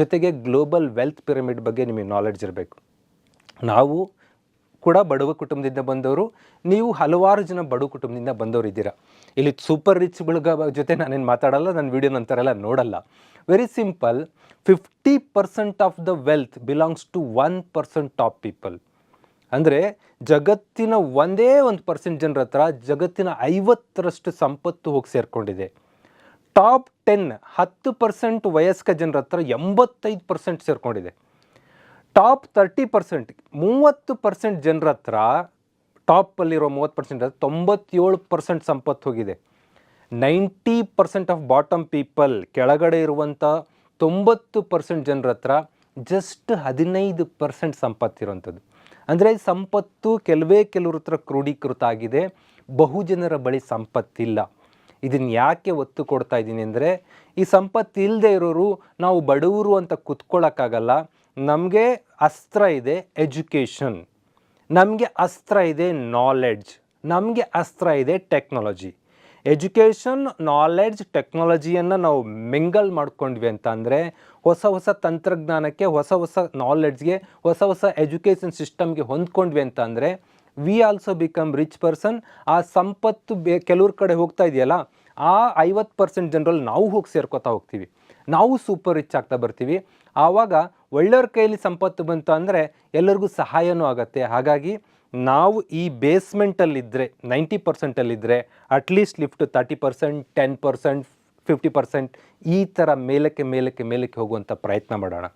ಜೊತೆಗೆ global wealth pyramid ಬಗ್ಗೆ ನಿಮಗೆ ನಾಲೆಡ್ಜ್ ಇರಬೇಕು. ನಾವು ಕೂಡ ಬಡವ ಕುಟುಂಬದಿಂದ ಬಂದವರು, ನೀವು ಹಲವಾರು ಜನ ಬಡವ ಕುಟುಂಬದಿಂದ ಬಂದವರು ಇದ್ದೀರಾ. ಇಲ್ಲಿ ಸೂಪರ್ ರಿಚ್ಗಳ ಜೊತೆ ನಾನೇನು ಮಾತಾಡಲ್ಲ ನನ್ನ ವಿಡಿಯೋ ನಂತರ ಎಲ್ಲ ನೋಡಲ್ಲ. Very simple fifty percent of the wealth belongs to one percent top people ಅಂದರೆ ಜಗತ್ತಿನ ಒಂದೇ ಒಂದು ಪರ್ಸೆಂಟ್ ಜನರ ಹತ್ರ ಜಗತ್ತಿನ ಐವತ್ತರಷ್ಟು ಸಂಪತ್ತು ಹೋಗಿ ಸೇರಿಕೊಂಡಿದೆ. ಟಾಪ್ ಟೆನ್ ಹತ್ತು ಪರ್ಸೆಂಟ್ ವಯಸ್ಕ ಜನರ ಹತ್ರ ಎಂಬತ್ತೈದು ಪರ್ಸೆಂಟ್ ಸೇರಿಕೊಂಡಿದೆ. ಟಾಪ್ ತರ್ಟಿ ಪರ್ಸೆಂಟ್, ಮೂವತ್ತು ಪರ್ಸೆಂಟ್ ಜನರ ಹತ್ರ ಟಾಪಲ್ಲಿರೋ ಮೂವತ್ತು ಪರ್ಸೆಂಟ್ ತೊಂಬತ್ತೇಳು ಪರ್ಸೆಂಟ್ ಸಂಪತ್ತು ಹೋಗಿದೆ. Ninety percent of bottom people ಕೆಳಗಡೆ ಇರುವಂಥ ತೊಂಬತ್ತು ಪರ್ಸೆಂಟ್ ಜನರ ಹತ್ರ ಜಸ್ಟ್ ಹದಿನೈದು ಪರ್ಸೆಂಟ್ ಸಂಪತ್ತಿರುವಂಥದ್ದು ಅಂದರೆ ಸಂಪತ್ತು ಕೆಲವೇ ಕೆಲವ್ರ ಹತ್ರ ಕ್ರೋಢೀಕೃತ ಆಗಿದೆ. ಬಹುಜನರ ಬಳಿ ಸಂಪತ್ತಿಲ್ಲ. ಇದನ್ನು ಯಾಕೆ ಒತ್ತು ಕೊಡ್ತಾ ಇದ್ದೀನಿ ಅಂದರೆ, ಈ ಸಂಪತ್ತು ಇಲ್ಲದೆ ಇರೋರು ನಾವು ಬಡವರು ಅಂತ ಕುತ್ಕೊಳ್ಳೋಕ್ಕಾಗಲ್ಲ ನಮಗೆ ಅಸ್ತ್ರ ಇದೆ, ಎಜುಕೇಷನ್. ನಮಗೆ ಅಸ್ತ್ರ ಇದೆ ನಾಲೆಡ್ಜ್ ನಮಗೆ ಅಸ್ತ್ರ ಇದೆ ಟೆಕ್ನಾಲಜಿ ಎಜುಕೇಷನ್ ನಾಲೆಡ್ಜ್ ಟೆಕ್ನಾಲಜಿಯನ್ನು ನಾವು ಮಿಂಗಲ್ ಮಾಡ್ಕೊಂಡ್ವಿ ಅಂತ ಅಂದರೆ, ಹೊಸ ಹೊಸ ತಂತ್ರಜ್ಞಾನಕ್ಕೆ, ಹೊಸ ಹೊಸ ನಾಲೆಡ್ಜ್ಗೆ ಹೊಸ ಹೊಸ ಎಜುಕೇಷನ್ ಸಿಸ್ಟಮ್ಗೆ ಹೊಂದ್ಕೊಂಡ್ವಿ ಅಂತ ಅಂದರೆ we also become rich person ಆ ಸಂಪತ್ತು ಬೇ ಕೆಲವ್ರ ಕಡೆ ಹೋಗ್ತಾ ಇದೆಯಲ್ಲ, ಆ ಐವತ್ತು ಪರ್ಸೆಂಟ್ ಜನರಲ್ಲಿ ನಾವು ಹೋಗಿ ಸೇರ್ಕೋತಾ ಹೋಗ್ತೀವಿ. ನಾವು ಸೂಪರ್ ರಿಚ್ ಆಗ್ತಾ ಬರ್ತೀವಿ. ಆವಾಗ ಒಳ್ಳೆಯವ್ರ ಕೈಯಲ್ಲಿ ಸಂಪತ್ತು ಬಂತು ಅಂದರೆ ಎಲ್ಲರಿಗೂ ಸಹಾಯವೂ ಆಗುತ್ತೆ. ಹಾಗಾಗಿ ನಾವು ಈ ಬೇಸ್ಮೆಂಟಲ್ಲಿದ್ದರೆ ninety ಪರ್ಸೆಂಟಲ್ಲಿದ್ದರೆ at least lift thirty percent ten percent fifty percent ಈ ಥರ ಮೇಲಕ್ಕೆ ಮೇಲಕ್ಕೆ ಮೇಲಕ್ಕೆ ಹೋಗುವಂಥ ಪ್ರಯತ್ನ ಮಾಡೋಣ.